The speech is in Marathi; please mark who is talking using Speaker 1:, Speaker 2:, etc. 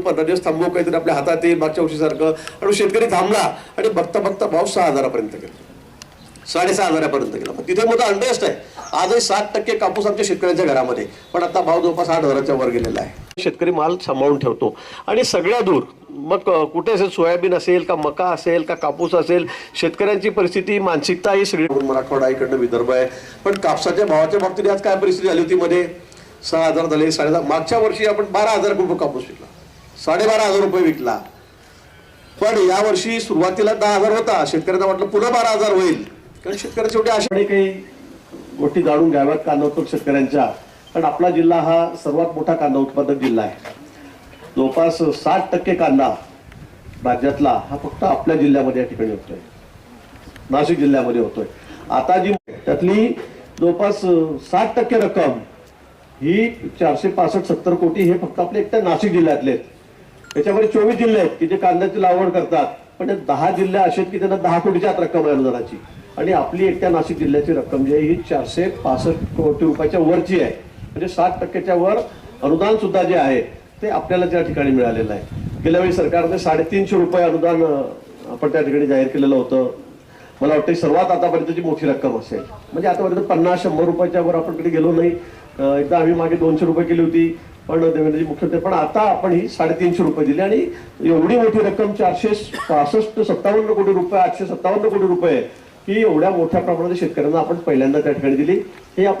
Speaker 1: पंधरा दिवस थांबू काहीतरी आपल्या हातात येईल मागच्या वर्षीसारखं आणि शेतकरी थांबला आणि बघता बघता भाव सहा हजारापर्यंत गेला. साडेसहा हजारापर्यंत गेला. मग तिथे मोठा अंडरेस्ट आहे. आजही सात टक्के कापूस आमच्या शेतकऱ्यांच्या घरामध्ये पण आता भाव जवळपास आठ हजाराच्या वर गेलेला आहे. शेतकरी माल सांभाळून ठेवतो. आणि सगळ्या दूर मग कुठे असेल सोयाबीन असेल का मका असेल का कापूस असेल शेतकऱ्यांची परिस्थिती मानसिकता ही सगळी मराठवाडा इकडनं विदर्भ आहे. पण कापसाच्या भावाच्या बाबतीत आज काय परिस्थिती झाली होती मध्ये? सहा हजार झाले साडे मागच्या वर्षी आपण बारा हजार रुपये कापूस विकला. साडेबारा हजार रुपये विकला. पण यावर्षी सुरुवातीला दहा हजार होता. शेतकऱ्यांना वाटलं पुन्हा बारा हजार होईल. कारण शेतकऱ्याची एवढी आशा काही गोष्टी जाणून घ्याव्यात कांदा उत्पादक शेतकऱ्यांच्या. कारण आपला जिल्हा हा सर्वात मोठा कांदा उत्पादक जिल्हा आहे. जवळपास साठ टक्के कांदा राज्यातला हा फक्त आपल्या जिल्ह्यामध्ये या ठिकाणी होतोय. नाशिक जिल्ह्यामध्ये होतोय. आता जी त्यातली जवळपास साठ टक्के रक्कम ही चारशे पासष्ट सत्तर कोटी हे फक्त आपले एकट्या नाशिक जिल्ह्यातले आहेत. त्याच्यामध्ये चोवीस जिल्हे आहेत की जे कांद्याची लागवड करतात. पण ते दहा जिल्हे असे आहेत की त्यांना दहा कोटीच्या आत रक्कम आहे अनुदानाची आणि आपली एकट्या नाशिक जिल्ह्याची रक्कम जी आहे ही चारशे पासष्ट कोटी रुपयाच्या वरची आहे. म्हणजे साठ टक्क्याच्या वर अनुदान सुद्धा जे आहे ते आपल्याला त्या ठिकाणी मिळालेलं आहे. गेल्या वेळी सरकारने साडेतीनशे रुपये अनुदान आपण त्या ठिकाणी जाहीर केलेलं होतं. मला वाटतं सर्वात आतापर्यंतची मोठी रक्कम असेल म्हणजे आतापर्यंत पन्नास शंभर रुपयाच्या वर आपण कधी गेलो नाही. एकदा आम्ही मागे दोनशे रुपये केली होती. पण देवेंद्रजी मुख्यमंत्री पण आता आपण ही साडेतीनशे रुपये दिली आणि एवढी मोठी रक्कम चारशे पासष्ट सत्तावन्न कोटी रुपये आठशे सत्तावन्न कोटी रुपये ही एवढ्या मोठ्या प्रमाणात शेतकऱ्यांना आपण पहिल्यांदा त्या ठिकाणी दिली. हे आपण